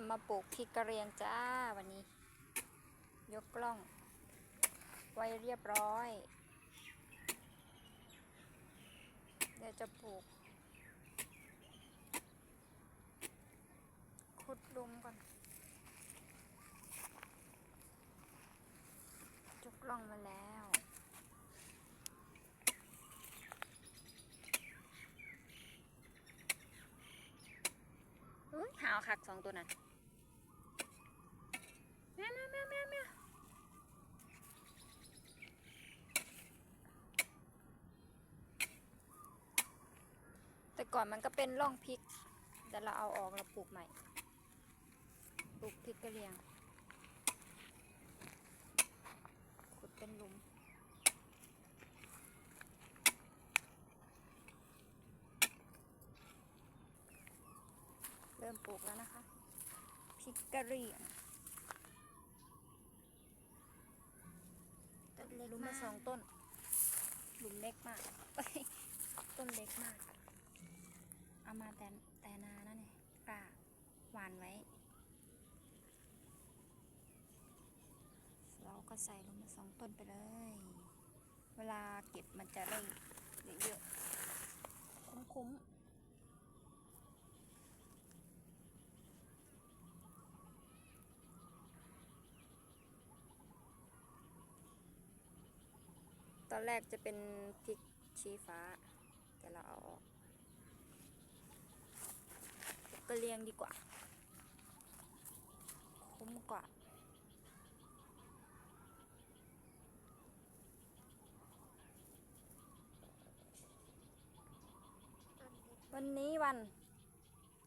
จะมาปลูกพริกกระเรียงจ้าวันนี้ ยกกล้อง ไว้เรียบร้อย เดี๋ยวจะปลูก ขุดลุมก่อนยกกล้องมาแล้วอุ้ยหาวคักสองตัวนั้นแม่แม่แม่แม่แม่แต่ ก่อนมันก็เป็นร่องพริก แต่เราเอาออกเราปลูกใหม่ ปลูกพริกกระเหรียง ขุดเป็นหลุม เริ่มปลูกแล้วนะคะ พริกกะเหรี่ยงต้นเล็กหลุมมาละสองต้น หลุมเล็กมากเอ้ยต้นเล็กมาก เอามาแต่แต่นานั่นเองกล้าหวานไว้ เราก็ใส่ลงมาสองต้นไปเลย เวลาเก็บมันจะได้เยอะๆคุ้มๆตอนแรกจะเป็นพริกชี้ฟ้า แต่เราเอาออก ก็เลียงดีกว่า คุ้มกว่าต้นเล็กวันนี้วัน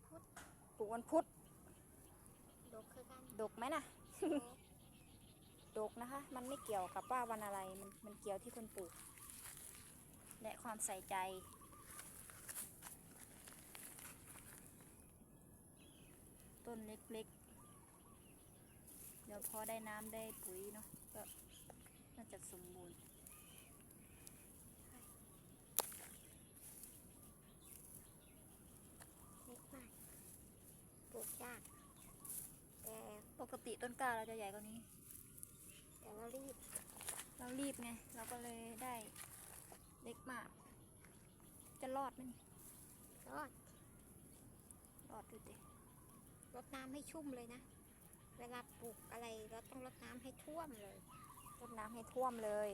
พุธปลูกวันพุธดกคือกันดกไหมนะดกนะคะ มันไม่เกี่ยวกับว่าวันอะไร มันมันเกี่ยวที่คนปลูก และความใส่ใจ ต้นเล็กๆ เดี๋ยวพอได้น้ำได้ปุ๋ยเนาะก็น่าจะสมบูรณ์เล็กมากปลูกยาก แต่ปกติต้นกล้าเราจะใหญ่กว่านี้ แต่เรารีบ เรารีบไง เราก็เลยได้เล็กมาก จะรอดไหมนี่รอด รอดดูดิ รดน้ำให้ชุ่มเลยนะ เวลาปลูกอะไรเราต้องรดน้ำให้ท่วมเลยรดน้ำให้ท่วมเลย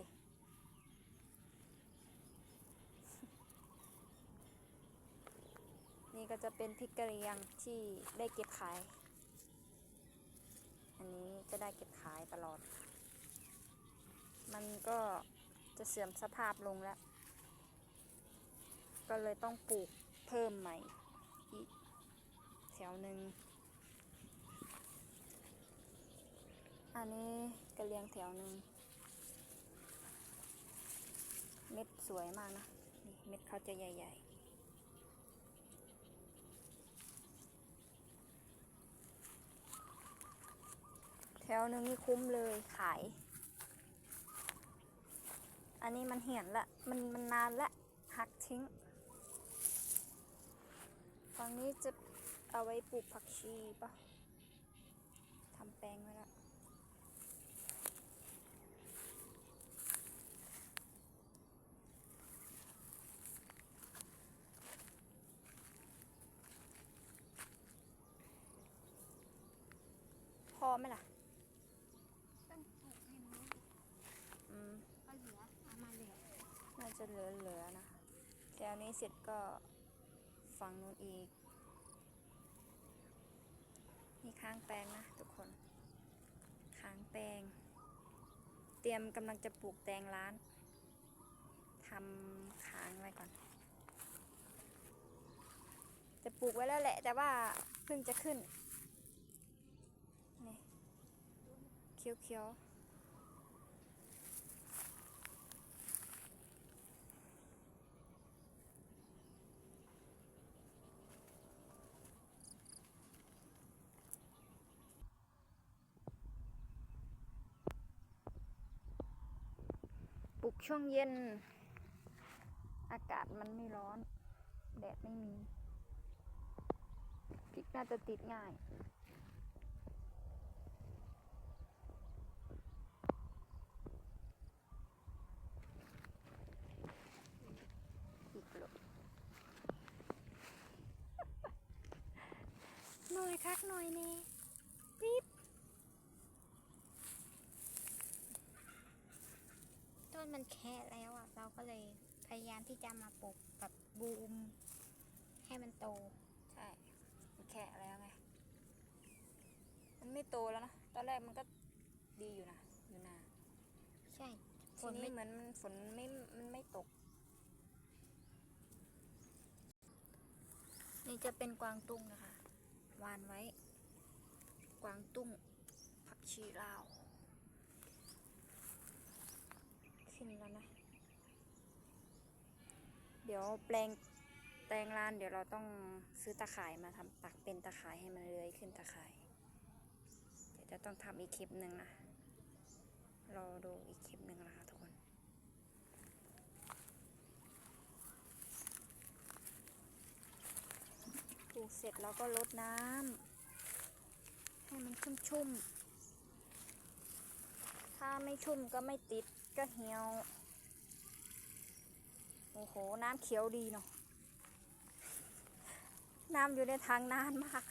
นี่ก็จะเป็นพริกกระเรียงที่ได้เก็บขาย อันนี้จะได้เก็บขายตลอด มันก็จะเสื่อมสภาพลงแล้ว ก็เลยต้องปลูกเพิ่มใหม่อีกแถวหนึ่ง อันนี้กระเลียงแถวหนึ่ง เม็ดสวยมากนะ นี่เม็ดเขาจะใหญ่ ๆแถวหนึ่งนี่คุ้มเลยขาย อันนี้มันเหี่ยนละ มันมันนานละหักทิ้ง ฝั่งนี้จะเอาไว้ปลูกผักชีปะทำแปลงไว้แล้ว ไหมล่ะต้องปลูกให้มันอืมก็เหลือเอามาเหลือน่าจะเหลือๆนะคะแถวนี้เสร็จก็ฝั่งนู้นอีกนี่ค้างแปลงนะทุกคนค้างแปลง เตรียมกำลังจะปลูกแตงร้านทำค้างไว้ก่อน จะปลูกไว้แล้วแหละ แต่ว่าเพิ่งจะขึ้น เขียวปลุกช่วงเย็น อากาศมันไม่ร้อน แดดไม่มีพริกน่าจะติดง่าย คักหน่อยเน่ปิ๊บต้นมันแค่แล้วอะ เราก็เลยพยายามที่จะมาปลูกแบบบูม ให้มันโต ใช่ มันแค่แล้วไง มันไม่โตแล้วนะ ตอนแรกมันก็ดีอยู่นะ อยู่นา ใช่ฝทีนนี้ไม่เหมือนมันฝนไม่ มันไม่ตก นี่จะเป็นกวางตุ้งนะคะ วานไว้ กวางตุ้งผักชีลาว ขึ้นแล้วนะ เดี๋ยวแปลงแตงลานเดี๋ยวเราต้องซื้อตะข่ายมาทำตักเป็นตะข่ายให้มันเลื้อยขึ้นตะข่ายเดี๋ยวจะต้องทำอีกคลิปหนึ่งนะรอดูอีกคลิปหนึ่งนะคะกคน ปลูก เสร็จแล้วก็ลดน้ำให้มันชุ่มๆ ถ้าไม่ชุ่มก็ไม่ติดก็เหี่ยว โอ้โห น้ำเขียวดีเนาะ น้ำอยู่ในทางนานมาก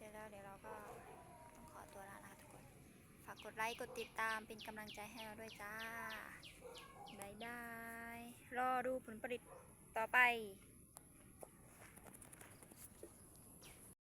เสร็จแล้วเดี๋ยวเราก็ต้องขอตัวลานะคะทุกคน ฝากกดไลค์กดติดตามเป็นกำลังใจให้เราด้วยจ้าบายบาย รอดูผลผลิตต่อไป